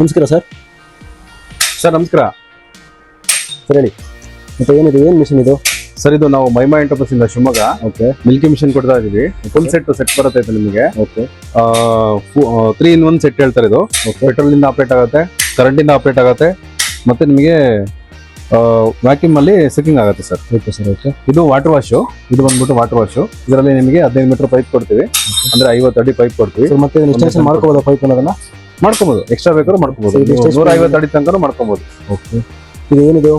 ನಮಸ್ಕಾರ sir. Sir ನಮಸ್ಕಾರ. Sir ಹೇಳಿ. ಮತ್ತೆ ಏನಿದೆ? ಏನು ಮಿಷನ್ ಇದು? ಸರ್ ಇದು ನಾವು ಮೈಮಾ ಎಂಟರ್ಪ್ರೈಸ್ ಇಂದ ಶಿವಮೊಗ್ಗ. ಓಕೆ ಮಿಲ್ಕಿ ಮಿಷನ್ ಕೊಡ್ತಾ ಇದೀವಿ ಫುಲ್ ಸೆಟ್ ಸೆಟ್ ಬರುತ್ತೆ ಇದು ನಿಮಗೆ. Okay three in one set ಹೇಳ್ತಾರೆ ಇದು. ಪೆಟ್ರೋಲ್ ಇಂದ ಆಪರೇಟ್ ಆಗುತ್ತೆ ಕರೆಂಟ್ ಇಂದ ಆಪರೇಟ್ ಆಗುತ್ತೆ ಮತ್ತೆ ನಿಮಗೆ ವ್ಯಾಕ್ಯೂಮ್ ಅಲ್ಲಿ ಸೆಕಿಂಗ್ ಆಗುತ್ತೆ ಸರ್. ಓಕೆ ಸರ್ ಓಕೆ ಇದು ವಾಟರ್ ವಾಶು ಇದು ಬಂದ್ಬಿಟ್ಟು ವಾಟರ್ ವಾಶು ಇದರಲ್ಲಿ ನಿಮಗೆ ಹದಿನೈದು ಮೀಟರ್ ಪೈಪ್ ಕೊಡ್ತೀವಿ. ಅಂದ್ರೆ ಐವತ್ತು ಅಡಿ ಪೈಪ್ ಕೊಡ್ತೀವಿ. ಮತ್ತೆ ಮಾಡ್ಕೋಬಹುದು ಮಾಡ್ಕೋಬೋದಾ ಪೈಪ್ ಅನ್ನೋದನ್ನ? ಮಾಡ್ಕೋಬಹುದು ಎಕ್ಸ್ಟ್ರಾ ಬೇಕಾದ್ರೂ ಮಾಡ್ಕೋಬಹುದು ನೂರ ಐವತ್ತು ಅಡಿ ತನಕ ಮಾಡ್ಕೋಬಹುದು ಓಕೆ. ಇದು ಏನಿದು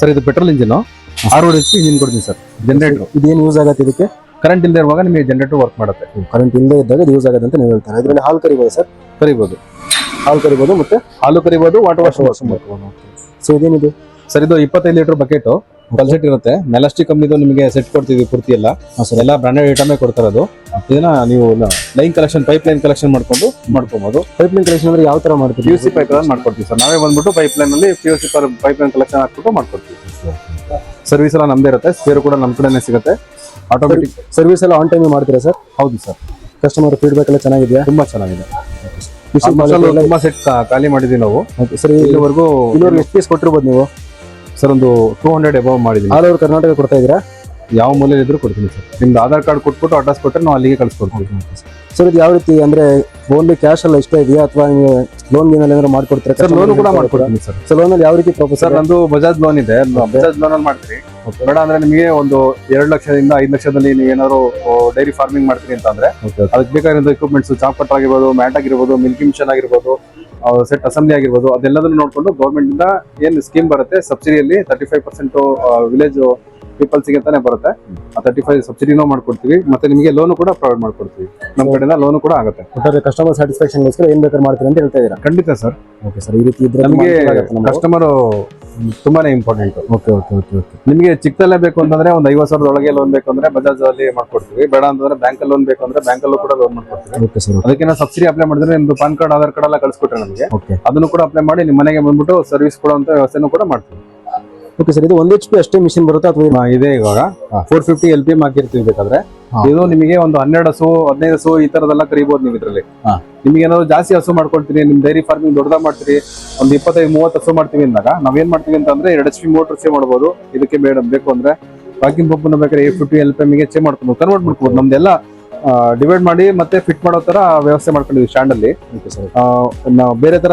ಸರ್ ಇದು ಪೆಟ್ರೋಲ್ ಇಂಜಿನ್. ಆರು ಎಚ್ ಪಿ ಇಂಜಿನ್ ಕೊಡ್ತೀನಿ ಸರ್. ಜನರೇಟರ್ ಇದು ಏನು ಯೂಸ್ ಆಗತ್ತೆ ಇದಕ್ಕೆ? ಕರೆಂಟ್ ಇಲ್ಲದೆ ಇರುವಾಗ ನಿಮಗೆ ಜನರೇಟರ್ ವರ್ಕ್ ಮಾಡುತ್ತೆ. ಕರೆಂಟ್ ಇಲ್ಲದೆ ಇದ್ದಾಗ ಇದು ಯೂಸ್ ಆಗುತ್ತೆ ಅಂತ ನೀವು ಹೇಳ್ತಾರೆ. ಅದರಲ್ಲಿ ಹಾಲು ಕರಿಬೋದು ಸರ್? ಕರಿಬಹುದು ಹಾಲು ಕರಿಬೋದು ಮತ್ತೆ? ಹಾಲು ಕರಿಬಹುದು ವಾಟರ್ ವಾಶ್ ವಾಶ್ ಮಾಡ್ಕೋಬೋದು. ಸೊ ಇದೇನಿದೆ? ಸರ್ ಇದು ಇಪ್ಪತ್ತೈದು ಲೀಟರ್ ಬಕೆಟ್ ಸೆಟ್ ಇರುತ್ತೆ. ಮೆಲಾಸ್ಟಿಕ್ ಕಂಪ್ನಿದು ನಿಮಗೆ ಸೆಟ್ ಕೊಡ್ತೀವಿ ಪೂರ್ತಿ ಎಲ್ಲ. ಸರ್ ಎಲ್ಲ ಬ್ರಾಂಡೆಡ್ ಐಟಮೇ ಕೊಡ್ತಾರದು ಇದನ್ನ ನೀವು line collection pipeline collection ಮಾಡ್ಕೊಂಡು ಮಾಡ್ಕೊಬಹುದು ಪೈಪ್ ಲೈನ್ ಕಲೆಕ್ಷನ್ ಅಂದ್ರೆ ಯಾವ ತರ ಮಾಡ್ತೀವಿ ಪಿ ಯು ಸಿ ಪೈಪ್ ಮಾಡ್ಕೊಡ್ತೀವಿ ಸರ್. ನಾವೇ ಬಂದ್ಬಿಟ್ಟು ಪೈಪ್ ಲೈನ್ ಅಲ್ಲಿ P V C pipeline collection ಹಾಕ್ಬಿಟ್ಟು ಮಾಡ್ಕೊಡ್ತೀವಿ. ಸರ್ವಿಸ್ ಎಲ್ಲ ನಮ್ದೇ ಇರುತ್ತೆ. ಸೇರು ಕೂಡ ನಮ್ ಕಡೆನೇ ಸಿಗುತ್ತೆ. ಆಟೋಮೆಟಿಕ್ ಸರ್ವಿಸ್ ಎಲ್ಲ ಆನ್ ಟೈಮ್ ಮಾಡ್ತೀರಾ ಸರ್? ಹೌದು ಸರ್. ಕಸ್ಟಮರ್ ಫೀಡ್ಬ್ಯಾಕ್ ಎಲ್ಲ ಚೆನ್ನಾಗಿದೆಯಾ? ತುಂಬಾ ಚೆನ್ನಾಗಿದೆ. ತುಂಬಾ ಸೆಟ್ ಖಾಲಿ ಮಾಡಿದೀವಿ ನಾವು. ಸರಿ ಇಲ್ಲಿವರೆಗೂ ಇನ್ನೂರು ಎಷ್ಟು ಪೀಸ್ ಕೊಟ್ಟಿರ್ಬೋದು ನೀವು. ಸರ್ ಒಂದು ಟೂ ಹಂಡ್ರೆಡ್ ಎಬವ್ ಮಾಡಿದ್ವಿ ಆಲ್ ಓವರ್ ಕರ್ನಾಟಕ ಕೊಡ್ತಾ ಇದ್ದೀರಾ? ಯಾವ ಮೂಲೆಯಲ್ಲಿ ಇದ್ರೂ ಕೊಡ್ತೀನಿ ಸರ್ ನಿಮ್ದು ಆಧಾರ್ ಕಾರ್ಡ್ ಕೊಟ್ಬಿಟ್ಟು ಅಡ್ರೆಸ್ ಕೊಟ್ಟರೆ ನಾವು ಅಲ್ಲಿಗೆ ಕಳ್ಸಿಕೊಡ್ತೀವಿ. ಸರ್ ಇದು ಯಾವ ರೀತಿ ಅಂದ್ರೆ ಓನ್ಲಿ ಕ್ಯಾಶ್ ಎಲ್ಲ ಇಷ್ಟ ಇದೆಯಾ ಅಥವಾ ಲೋನ್ ಏನಲ್ಲಿ ಏನಾದ್ರು ಮಾಡ್ಕೊಡ್ತೀರಾ? ಸರ್ ಲೋನ್ ಕೂಡ ಮಾಡ್ಕೊಡ್ತೀನಿ ಸರ್ ಸರ್ ಲೋನ್ ಅಲ್ಲಿ ಯಾವ ರೀತಿ ಪ್ರೊಫೆಸರ್ ಸರ್ ನಂದು ಬಜಾಜ್ ಲೋನ್ ಇದೆ. ಬಜಾಜ್ ಲೋನ್ ಅಲ್ಲಿ ಮಾಡ್ತೀರಿ. ಬೇಡ ಅಂದ್ರೆ ನಿಮಗೆ ಒಂದು ಎರಡು ಲಕ್ಷದಿಂದ ಐದು ಲಕ್ಷದಲ್ಲಿ ನೀವು ಏನಾದ್ರು ಡೈರಿ ಫಾರ್ಮಿಂಗ್ ಮಾಡ್ತೀರಿ ಅಂತ ಅಂದ್ರೆ ಅದಕ್ಕೆ ಬೇಕಾಗಿರೋ ಎಕ್ವಿಪ್ಮೆಂಟ್ಸ್ ಚಾಪ್ ಕಟ್ ಆಗಿರ್ಬೋದು ಮ್ಯಾಟ್ ಆಗಿರ್ಬೋದು ಮಿಲ್ಕಿ ಮಿಷನ್ ಆಗಿರ್ಬೋದು ಸೆಟ್ ಅಸೆಂಬ್ಲಿ ಆಗಿರ್ಬೋದು ಅದೆಲ್ಲದನ್ನು ನೋಡಿಕೊಂಡು ಗೌರ್ಮೆಂಟ್ ಇಂದ ಏನು ಸ್ಕೀಮ್ ಬರುತ್ತೆ ಸಬ್ಸಿಡಿಯಲ್ಲಿ ತರ್ಟಿ ಫೈವ್ ಪರ್ಸೆಂಟ್ ವಿಲೇಜ್ ಪೀಪಲ್ಸ್ಗೆ ಅಂತಾನೆ ಬರುತ್ತೆ. ಆ ತರ್ಟಿ ಫೈವ್ ಸಬ್ಸಿಡಿನೂ ಮಾಡ್ಕೊಡ್ತೀವಿ ಮತ್ತೆ ನಿಮಗೆ ಲೋನ್ ಕೂಡ ಪ್ರೊವೈಡ್ ಮಾಡ್ಕೊಡ್ತೀವಿ. ನಮ್ಮ ಕಡೆಯಿಂದ ಲೋನ್ ಕೂಡ ಆಗುತ್ತೆ. ಒಟ್ಟಾರೆ ಕಸ್ಟಮರ್ ಸ್ಯಾಟಿಸ್ಫ್ಯಾಕ್ಷನ್ ಏನ್ ಬೇಕಾದ್ರೆ ಮಾಡ್ತೀರಾ ಅಂತ ಹೇಳ್ತಾ ಇದ್ದೀರಾ? ಖಂಡಿತ ಸರ್. ಓಕೆ ಸರ್ ಈ ರೀತಿ ಇದ್ರೆ ನಮಗೆ ಕಸ್ಟಮರ್ ತುಂಬಾನೇ important okay okay okay okay ನಿಮಗೆ ಚಿಕ್ಕದಲ್ಲೇ ಬೇಕು ಅಂತಂದ್ರೆ ಒಂದು ಐವತ್ತು ಸಾವಿರದ ಒಳಗೆ ಲೋನ್ ಬೇಕು ಅಂದ್ರೆ ಬಜಾಜ್ ಅಲ್ಲಿ ಮಾಡ್ಕೊಡ್ತೀವಿ. ಬೇಡ ಅಂತಂದ್ರೆ ಬ್ಯಾಂಕ್ ಲೋನ್ ಬೇಕು ಅಂದ್ರೆ ಬ್ಯಾಂಕ್ ಅಲ್ಲೂ ಕೂಡ ಲೋನ್ ಮಾಡ್ಕೊಡ್ತೀವಿ. ಓಕೆ ಸರ್ ಅದಕ್ಕೆ ನಾವು ಸಬ್ಸಿಡಿ ಅಪ್ಲೈ ಮಾಡಿದ್ರೆ ನಿಮ್ದು ಪಾನ್ ಕಾರ್ಡ್ ಆಧಾರ್ ಕಾರ್ಡ್ ಎಲ್ಲ ಕಳ್ಸಿಕೊಟ್ರೆ ನಮಗೆ. ಓಕೆ ಅದನ್ನು ಕೂಡ ಅಪ್ಲೈ ಮಾಡಿ ನಿಮ್ಮ ಮನೆಗೆ ಬಂದ್ಬಿಟ್ಟು ಸರ್ವಿಸ್ ಕೊಡುವಂತ ವ್ಯವಸ್ಥೆನೂ ಕೂಡ ಮಾಡ್ತೀವಿ. ಓಕೆ ಸರ್ ಇದು ಒಂದು ಎಚ್ ಪಿ ಅಷ್ಟೇ ಮಿಷಿನ್ ಬರುತ್ತೆ ಅಥವಾ ಇದೆ ಇವಾಗ. Four fifty L P M ಹಾಕಿರ್ತೀವಿ ಬೇಕಾದ್ರೆ. ಇದು ನಿಮಗೆ ಒಂದು ಹನ್ನೆರಡು ಹಸು ಹದಿನೈದು ಹಸು ಈ ತರದೆಲ್ಲ ಕರಿಬಹುದು ನೀವು ಇದರಲ್ಲಿ. ನಿಮ್ಗೆ ಏನಾದ್ರು ಜಾಸ್ತಿ ಹಸು ಮಾಡ್ಕೊಳ್ತೀನಿ ನಿಮ್ ಡೈರಿ ಫಾರ್ಮಿಂಗ್ ದೊಡ್ಡದಾಗ ಮಾಡ್ತೀರಿ ಒಂದು ಇಪ್ಪತ್ತೈದು ಮೂವತ್ತು ಹಸು ಮಾಡ್ತೀವಿ ಅಂದಾಗ ನಾವೇನ್ ಮಾಡ್ತೀವಿ ಅಂತಂದ್ರೆ ಎರಡು ಎಚ್ ಪಿ ಮೋಟರ್ ಸೇವ್ ಮಾಡಬಹುದು ಇದಕ್ಕೆ ಬೇಡ ಬೇಕು ಅಂದ್ರೆ ವಾಕಿಂಗ್ ಪಂಪ್ ಬೇಕಾದ್ರೆ ಏಟ್ ಫಿಫ್ಟಿ ಎಲ್ ಪಿ ಗೆ ಚೇಂಜ್ ಮಾಡ್ಕೊಂಡು ಕನ್ವರ್ಟ್ ಮಾಡ್ಕೋಬಹುದು ನಮ್ದೆಲ್ಲ ಡಿವೈಡ್ ಮಾಡಿ ಮತ್ತೆ ಫಿಟ್ ಮಾಡೋ ತರ ವ್ಯವಸ್ಥೆ ಮಾಡ್ಕೊಂಡಿದ್ವಿ ಸ್ಟ್ಯಾಂಡ್ ಅಲ್ಲಿ. ಬೇರೆ ತರ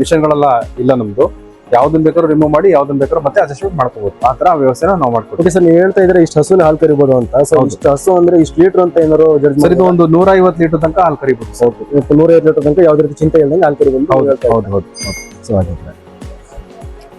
ಮಿಷನ್ ಗಳೆಲ್ಲ ಇಲ್ಲ ನಮ್ದು. ಯಾವ್ದನ್ ಬೇಕಾದ್ರೂ ರಿಮೂವ್ ಮಾಡಿ ಯಾವ್ದನ್ನ ಬೇಕಾದ್ರೂ ಮತ್ತೆ ಅಡ್ಜಸ್ಟ್ಮೆಂಟ್ ಮಾಡ್ಕೋಬಹುದು ಆ ತರ ವ್ಯವಸ್ಥೆನ ನಾವು ಮಾಡ್ಕೊಡ್ತೀವಿ. ಓಕೆ ಸರ್ ನೀವು ಹೇಳ್ತಾ ಇದ್ರೆ ಇಷ್ಟು ಹಸುಲ್ಲಿ ಹಾಲು ಕರಿಬೋದು ಅಂತ. ಸರ್. ಇಷ್ಟು ಹಸು ಅಂದ್ರೆ ಇಷ್ಟು ಲೀಟರ್ ಅಂತ ಏನಾದ್ರು ಜಡ್ಜ್ ಸರ್ ಇದು ಒಂದು ನೂರ ಐವತ್ತು ಲೀಟರ್ ತನಕ ಹಾಲು ಕರಿಬಹುದು ಸರ್ ಇವತ್ತು ನೂರ ಐವತ್ತು ಲೀಟರ್ ತನಕ ಯಾವ್ದೇ ರೀತಿ ಚಿಂತೆ ಇಲ್ಲದಂಗೆ ಹಾಲು ಕರಿಬೋದು ಹೌದು ಹೌದು ಹೌದು ಸೊ ಹಾಗಿದ್ರೆ.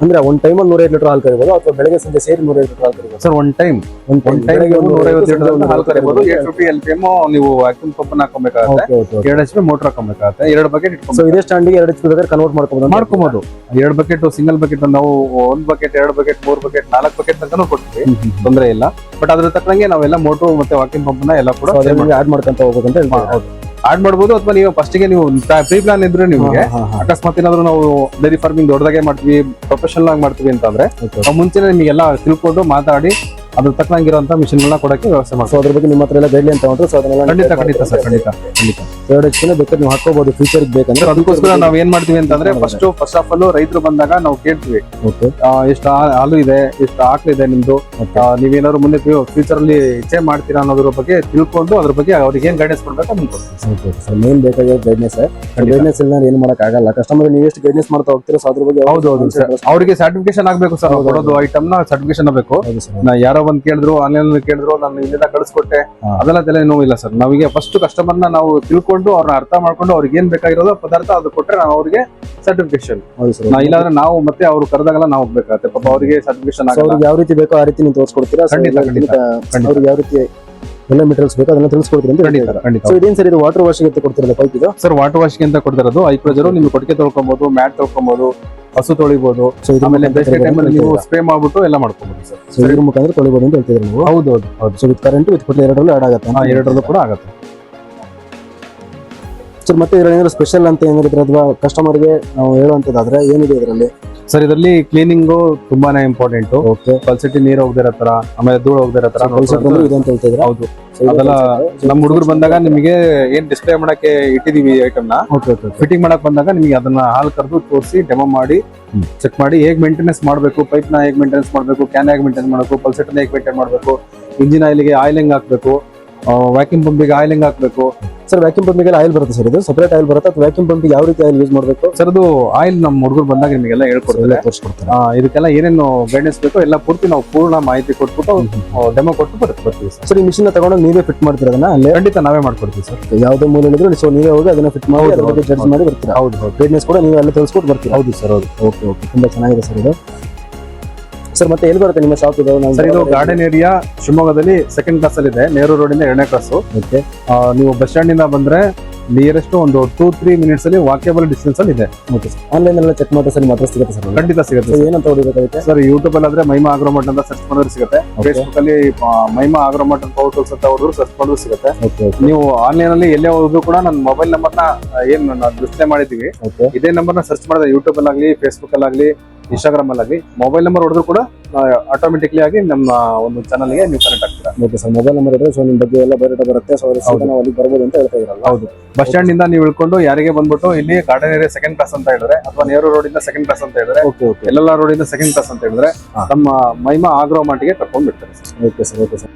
ಅಂದ್ರೆ ಒಂದ್ ಟೈಮ್ ಅಲ್ಲಿ ಐದು ಲೀಟರ್ ಹಾಲು ಕರಿಬಹುದು ಅಥವಾ ಬೆಳಗ್ಗೆ ಸಂಜೆ ಸೇರಿ ನೂರ ಐದು ಲೀಟರ್ ಹಾಲು ಕರಿಬಹುದು ಸರ್ ಒನ್ ಟೈಮ್ ಒಂದ್ ಒನ್ ಟೈಮ್ ನೂರೈವತ್ತು ಲೀಟರ್ ಹಾಲು ಕರಿಬಹುದು eight fifty L P M ನೀವು ವ್ಯಾಕ್ಯೂಮ್ ಪಂಪ್ ಹಾಕೋಬೇಕಾಗತ್ತೆ ಎರಡು ಎಚ್ ಪಿ ಮೋಟರ್ ಹಾಕೋಬೇಕಾಗತ್ತೆ ಎರಡು ಬಕೆಟ್ ಸೊ ಇಟ್ಕೊಂಡು ಇದೇ ಸ್ಟ್ಯಾಂಡಿಗೆ ಎರಡು ಎಚ್ ಪಿ ಬೇಕಾದ್ರೆ ಕನ್ವರ್ಟ್ ಮಾಡ್ಕೋಬಹುದು ಮಾಡ್ಕೋಬಹುದು ಎರಡು ಬಕೆಟ್ ಸಿಂಗಲ್ ಬಕೆಟ್ ನಾವು ಒಂದ್ ಬಕೆಟ್ ಎರಡು ಬಕೆಟ್ ಮೂರ್ ಬಕೆಟ್ ನಾಲ್ಕು ಬಕೆಟ್ ತನಕ ಕೊಡ್ತೀವಿ. ತೊಂದರೆ ಇಲ್ಲ. ಬಟ್ ಅದ್ರ ತಕ್ಕಂಗೆ ನಾವೆಲ್ಲ ಮೋಟರ್ ಮತ್ತೆ ವಾಕಿಂಗ್ ಪಂಪ್ನ ಎಲ್ಲ ಕೂಡ ಆಡ್ ಮಾಡ್ಕೊಂತ ಹೋಗ್ಬೇಕಂತ ಹೇಳ್ಬೋದು ಆಡ್ ಮಾಡ್ಬೋದು ಅಥವಾ ನೀವು ಫಸ್ಟ್ಗೆ ನೀವು ಪ್ರೀ ಪ್ಲಾನ್ ಇದ್ರೆ ನಿಮಗೆ. ಅಕಸ್ಮಾತ್ ಏನಾದ್ರು ನಾವು ಡೈರಿ ಫಾರ್ಮಿಂಗ್ ದೊಡ್ಡದಾಗೆ ಮಾಡ್ತೀವಿ ಪ್ರೊಫೆಷನಲ್ ಆಗಿ ಮಾಡ್ತೀವಿ ಅಂತಂದ್ರೆ ಮುಂಚೆನೆ ನಿಮಗೆಲ್ಲ ತಿಳ್ಕೊಂಡು ಮಾತಾಡಿ ಅದ್ರ ಮಿಷನ್ ಗಳನ್ನ ಕೊಡಕ್ಕೆ ವ್ಯವಸ್ಥೆ ಮಾಡ್ತೀವಿ. ಸೊ ಅದ್ರ ಬಗ್ಗೆ ನಿಮ್ಮ ಹತ್ರ ಎಲ್ಲ ಗೈಡ್ಲೈನ್ ತಗೊಂಡ್ರೆ ಸೊ ಅದನ್ನೆಲ್ಲ ಖಂಡಿತ ಖಂಡಿತ ಸರ್ ಖಂಡಿತ ಖಂಡಿತ. ಎರಡು ಎಚ್ ಪಿನ ಬೇಕಾದ್ರೆ ನೀವು ಹಾಕೋಬಹುದು ಫ್ಯೂಚರ್ ಬೇಕಂದ್ರೆ ಅದಕ್ಕೋಸ್ಕರ ನಾವ್ ಏನ್ ಮಾಡ್ತೀವಿ ಅಂತಂದ್ರೆ ಫಸ್ಟ್ ಫಸ್ಟ್ ಆಫ್ ಆಲ್ ರೈತರು ಬಂದಾಗ ನಾವು ಕೇಳ್ತೀವಿ. ಓಕೆ ಎಷ್ಟು ಹಾಲು ಇದೆ ಎಷ್ಟು ಆಕಳು ಇದೆ ನಿಮ್ದು? ನೀವೇನಾದ್ರು ಮುಂದೆ ಫ್ಯೂಚರ್ ಅಲ್ಲಿ ಹೆಚ್ಚೆ ಮಾಡ್ತೀರಾ ಅನ್ನೋದ್ರ ಬಗ್ಗೆ ತಿಳ್ಕೊಂಡು ಅದ್ರ ಬಗ್ಗೆ ಅವ್ರಿಗೆ ಏನ್ ಗೈಡೆನ್ಸ್ ಕೊಡ್ಬೇಕು ಅದನ್ನ ಕೊಡ್ತೀವಿ. ಸರ್ ಮೇನ್ ಬೇಕಾಗಿರೋ ಗೈಡ್ನೆಸ್ ಗೈಡ್ನೆಸ್ ಇಲ್ಲ ಏನ್ ಮಾಡಕ್ ಆಗಲ್ಲ. ಕಸ್ಟಮರ್ ನೀವು ಎಷ್ಟು ಗೈಡ್ನೆಸ್ ಮಾಡ್ತಾ ಹೋಗ್ತೀರಾ ಸೊ ಅದ್ರ ಬಗ್ಗೆ ಹೌದು ಹೌದು ಸರ್ ಅವ್ರಿಗೆ ಸರ್ಟಿಫಿಕೇಶನ್ ಆಗ್ಬೇಕು ಸರ್ ಕೊಡೋದು ಐಟಮ್ನ ಸರ್ಟಿಫಿಕೇಶನ್ ಬೇಕು ಹೌದು ಸರ್ ನಾ ಯಾರೋ ಬಂದ್ ಕೇಳಿದ್ರು ಆನ್ಲೈನ್ ಕೇಳಿದ್ರು ನಾನು ಇಲ್ಲಿಂದ ಕಳಿಸ್ಕೊಟ್ಟೆ. ಅದೆಲ್ಲ ತಲೆ ನೋವಿಲ್ಲ ಸರ್ ನಮಗೆ ಫಸ್ಟ್ ಕಸ್ಟಮರ್ನ ನಾವು ತಿಳ್ಕೊಂಡು ಅವ್ರನ್ನ ಅರ್ಥ ಮಾಡ್ಕೊಂಡು ಅವ್ರಿಗೆ ಏನ್ ಬೇಕಾಗಿರೋದು ಪದಾರ್ಥ ಅದು ಕೊಟ್ಟರೆ ನಾವು ಅವ್ರಿಗೆ ಸರ್ಟಿಫಿಕೇಶನ್ ಹೌದು ಸರ್. ನಾ ಇಲ್ಲಾಂದ್ರೆ ನಾವು ಮತ್ತೆ ಅವ್ರು ಕರೆದಾಗಲ್ಲ ನಾವು ಹೋಗ್ಬೇಕಾಗತ್ತೆ ಪಾಪ ಅವ್ರಿಗೆ ಸರ್ಟಿಫಿಕೇಶನ್ ಅವ್ರಿಗೆ ಯಾವ ರೀತಿ ಬೇಕೋ ಆ ರೀತಿ ನೀವು ತೋರಿಸ್ಕೊಡ್ತೀರಾ? ಖಂಡಿತ, ಖಂಡಿತ. ಅವ್ರಿಗೆ ಯಾವ ರೀತಿ ಎಲ್ಲ ಮೆಟೀರಿಯಲ್ಸ್ ಬೇಕು ಅದನ್ನ ತಿಳಿಸ್ಕೊಡ್ತೀರಿ ಅಂತ ಖಂಡಿತ ಸೊ ಇದೇನ್ ಸರ್ ಇದು ವಾಟರ್ ವಾಶ್ ಅಂತ ಕೊಡ್ತಿರಲ್ಲ ಪೈಪ್ ಇದು? ಸರ್ ವಾಟರ್ ವಾಶಿಗೆ ಅಂತ ಕೊಡ್ತಿರೋದು. ಐ ಪ್ರೆಜರ್ ನಿಮ್ಗೆ ಕೊಟ್ಟಿಗೆ ತೊಳ್ಕೊಬಹುದು ಮ್ಯಾಟ್ ತೊಳ್ಕೊಬಹುದು ಹಸು ತೊಳಿಬಹುದು ಆಮೇಲೆ ಬೇಸಿಗೆ ಟೈಮಲ್ಲಿ ನೀವು ಸ್ಪ್ರೇ ಮಾಡ್ಬಿಟ್ಟು ಎಲ್ಲ ಮಾಡ್ಕೊಬಹುದು ಸರ್ ಸೊ ಇದ್ರ ಮುಖಾಂತರ ತೊಳಿಬಹುದು ಅಂತ ಹೇಳ್ತಿದ್ರು ನೀವು? ಹೌದು ಹೌದು ಹೌದು. ಸೊ ವಿತ್ ಕರೆಂಟ್ ವಿತ್ ಎರಡರಲ್ಲೂ ಆಡ್ ಆಗುತ್ತೆ ಎರಡರಲ್ಲೂ ಕೂಡ ಆಗುತ್ತೆ. ಸರ್ ಮತ್ತೆ ಇದ್ರಲ್ಲಿ ಏನಾದ್ರು ಸ್ಪೆಷಲ್ ಅಂತ ಏನಿದ್ರೆ ಅಥವಾ ಕಸ್ಟಮರ್ಗೆ ನಾವು ಹೇಳುವಂತದ್ದಾದ್ರೆ ಏನಿದೆ ಇದರಲ್ಲಿ? ಸರ್ ಇದರಲ್ಲಿ ಕ್ಲೀನಿಂಗು ತುಂಬಾನೇ ಇಂಪಾರ್ಟೆಂಟ್ ಓಕೆ ಪಲ್ಸಿಟಿ ನೀರು ಹೋಗದಿರೋ ತರ ಆಮೇಲೆ ಧೂಳು ಹೋಗದಿರೋ ತರ ಇದೆ ಅಂತ ಹೌದು. ಅದೆಲ್ಲ ನಮ್ಮ ಹುಡುಗರು ಬಂದಾಗ ನಿಮಗೆ ಏನ್ ಡಿಸ್ಪ್ಲೇ ಮಾಡಕ್ಕೆ ಇಟ್ಟಿದೀವಿ ಐಟಮ್ನ? ಫಿಟ್ಟಿಂಗ್ ಮಾಡಕ್ ಬಂದಾಗ ನಿಮಗೆ ಅದನ್ನ ಹಾಲ್ ಕರೆದು ತೋರಿಸಿ ಡೆಮೋ ಮಾಡಿ ಚೆಕ್ ಮಾಡಿ ಹೇಗ್ ಮೇಂಟೆನೆನ್ಸ್ ಮಾಡಬೇಕು ಪೈಪ್ನ ಹೇಗ್ ಮೇಂಟೆನೆನ್ಸ್ ಮಾಡಬೇಕು ಕ್ಯಾನ್ ಹೇಗ್ ಮೇಂಟೈನ್ ಮಾಡಬೇಕು ಪಲ್ಸೆಟ್ ಹೇಗ್ ಮೇಂಟೈನ್ ಮಾಡಬೇಕು ಇಂಜಿನ್ ಆಯಿಲ್ಗೆ ಹೆಂಗ್ ಹಾಕ್ಬೇಕು. ವ್ಯಾಕ್ಯೂಮ್ ಪಂಪಿಗೆ ಆಯಿಲಿಂಗ್ ಹಾಕ್ಬೇಕು. ಸರ್ ವ್ಯಾಕ್ಯೂಮ್ ಪಂಪಿಗೆ ಆಯಿಲ್ ಬರುತ್ತೆ ಸರ್ ಇದು? ಸಪರೇಟ್ ಆಯಿಲ್ ಬರುತ್ತೆ? ಅಥವಾ ವ್ಯಾಕ್ಯೂಮ್ ಪಂಪಿಗೆ ಯಾವ ರೀತಿ ಆಯಿಲ್ ಯೂಸ್ ಮಾಡಬೇಕು? ಸರ್ ಅದು ಆಯಿಲ್ ನಮ್ಮ ಹುಡುಗರು ಬಂದಾಗ ನಿಮಗೆಲ್ಲ ಹೇಳ್ಕೊಡ್ತಾರೆ. ತೋರಿಸ್ಕೊಡ್ತಾರೆ. ಇದಕ್ಕೆಲ್ಲ ಏನೇನು ಗೈಡೆನ್ಸ್ ಬೇಕೋ ಎಲ್ಲ ಪೂರ್ತಿ ನಾವು ಪೂರ್ಣ ಮಾಹಿತಿ ಕೊಟ್ಬಿಟ್ಟು ಡೆಮೋ ಕೊಟ್ಟು ಬರುತ್ತೆ ಬರ್ತೀವಿ ಸರ್ ಈ ಮಿಷಿನ್ ತಗೊಂಡು ನೀವೇ ಫಿಟ್ ಮಾಡ್ತೀರ ಅದನ್ನ ಅಲ್ಲೇ? ಖಂಡಿತ ನಾವೇ ಮಾಡ್ಕೊಡ್ತೀವಿ ಸರ್ ಯಾವುದೇ ಮೂಲ ಹೇಳಿದ್ರು ಸೊ ನೀವೇ ಹೋಗಿ ಅದನ್ನ ಫಿಟ್ ಮಾಡಿ ಅದ್ರ ಬಗ್ಗೆ ಜಡ್ಜ್ ಮಾಡಿ ಬರ್ತೀರಾ? ಹೌದು ಹೌದು. ಗೈಡ್ನೆಸ್ ಕೂಡ ನೀವೇ ಅಲ್ಲೇ ತಿಳಿಸ್ಕೊಟ್ಟು ಬರ್ತೀರಾ? ಹೌದು ಸರ್ ಹೌದು. ಓಕೆ ಓಕೆ ತುಂಬಾ ಚೆನ್ನಾಗಿದೆ ಸರ್ ಇದು. ಸರ್ ಮತ್ತೆ ಎಲ್ಲಿ ಬರುತ್ತೆ ನಿಮ್ಮ ಶಾಪ್ ಇದು? ಸರ್ ಇದು ಗಾರ್ಡನ್ ಏರಿಯಾ ಶಿವಮೊಗ್ಗದಲ್ಲಿ ಸೆಕೆಂಡ್ ಕ್ಲಾಸ್ ಅಲ್ಲಿ ಇದೆ ನೆಹರು ರೋಡ್ ಇಂದ ಎರಡನೇ ಕ್ಲಾಸ್ ಓಕೆ ನೀವು ಬಸ್ ಸ್ಟ್ಯಾಂಡ್ ಇಂದ ಬಂದ್ರೆ ನಿಯರೆಸ್ಟ್ ಒಂದು ಟೂ ತ್ರೀ ಮಿನಿಟ್ಸ್ ಅಲ್ಲಿ ವಾಕೇಬಲ್ ಡಿಸ್ಟೆನ್ಸ್ ಅಲ್ಲಿ ಇದೆ. ಆನ್ಲೈನ್ ಎಲ್ಲ ಚೆಕ್ ಮಾಡಿದ್ರೆ ಸರ್ ನಿಮ್ಮ ಹತ್ರ ಸಿಗುತ್ತೆ ಸರ್ ಖಂಡಿತ ಸಿಗುತ್ತೆ ಸರ್ ಏನಂತ ಹೊಡಿಬೇಕಾಗುತ್ತೆ? ಸರ್ ಯೂಟ್ಯೂಬ್ ಅಲ್ಲಿ ಆದ್ರೆ ಮೈಮಾ ಆಗ್ರೋಮಟ್ ಅಂತ ಸರ್ಚ್ ಮಾಡಿದ್ರೆ ಸಿಗುತ್ತೆ. ಫೇಸ್ಬುಕ್ ಅಲ್ಲಿ ಮೈಮಾ ಆಗ್ರೋಮಟ್ ಅಂತ ಟೂಲ್ಸ್ ಅಂತ ಹೊಡೆದ್ರು ಸರ್ಚ್ ಮಾಡಿದ್ರು ಸಿಗುತ್ತೆ. ನೀವು ಆನ್ಲೈನ್ ಅಲ್ಲಿ ಎಲ್ಲೇ ಹೋದ್ರು ಕೂಡ ನನ್ನ ಮೊಬೈಲ್ ನಂಬರ್ನ ಏನ್ ಡಿಸ್ಪ್ಲೇ ಮಾಡಿದೀವಿ ಇದೇ ನಂಬರ್ನ ಸರ್ಚ್ ಮಾಡಿದ್ರೆ ಯೂಟ್ಯೂಬ್ ಅಲ್ಲಿ ಆಗಲಿ ಫೇಸ್ಬುಕ್ ಅಲ್ಲಿ ಆಗಲಿ ಇನ್ಸ್ಟಾಗ್ರಾಮ್ ಅಲ್ಲಿ ಮೊಬೈಲ್ ನಂಬರ್ ಹೊಡೆದ್ರು ಕೂಡ ಆಟೋಮೆಟಿಕ್ಲಿ ಆಗಿ ನಮ್ಮ ಒಂದು ಚಾನಲ್ಗೆ ನೀವು ಕನೆಕ್ಟ್ ಆಗ್ತೀರಾ. ಓಕೆ ಸರ್ ಮೊಬೈಲ್ ನಂಬರ್ ಇದ್ರೆ ಸೊ ನಿಮ್ಮ ಬಗ್ಗೆ ಎಲ್ಲ ಬೇರೆ ಬರುತ್ತೆ. ಸೊ. ನಾವು ಅಲ್ಲಿ ಬರ್ಬೋದು ಅಂತ ಹೇಳ್ತಾ ಇದ್ರಲ್ಲ ಹೌದು. ಬಸ್ ಸ್ಟ್ಯಾಂಡ್ ಇಂದ ನೀವು ಇಳ್ಕೊಂಡು ಯಾರಿಗೆ ಬಂದ್ಬಿಟ್ಟು ಇಲ್ಲಿ ಗಾರ್ಡನ್ ಏರಿಯಾ ಸೆಕೆಂಡ್ ಕ್ಲಾಸ್ ಅಂತ ಹೇಳಿದ್ರೆ ಅಥವಾ ನೇರು ರೋಡ್ ಇಂದ ಸೆಕೆಂಡ್ ಕ್ಲಾಸ್ ಅಂತ ಹೇಳಿದ್ರೆ ಓಕೆ ಓಕೆ ಎಲ್ಲೆಲ್ಲ ರೋಡ್ ಇಂದ ಸೆಕೆಂಡ್ ಕ್ಲಾಸ್ ಅಂತ ಹೇಳಿದ್ರೆ. ನಮ್ಮ ಮೈಮಾ ಆಗ್ರೋ ಮಾಟಿಗೆ ಕರ್ಕೊಂಡ್ ಬಿಡ್ತಾರೆ ಓಕೆ ಸರ್ ಓಕೆ ಸರ್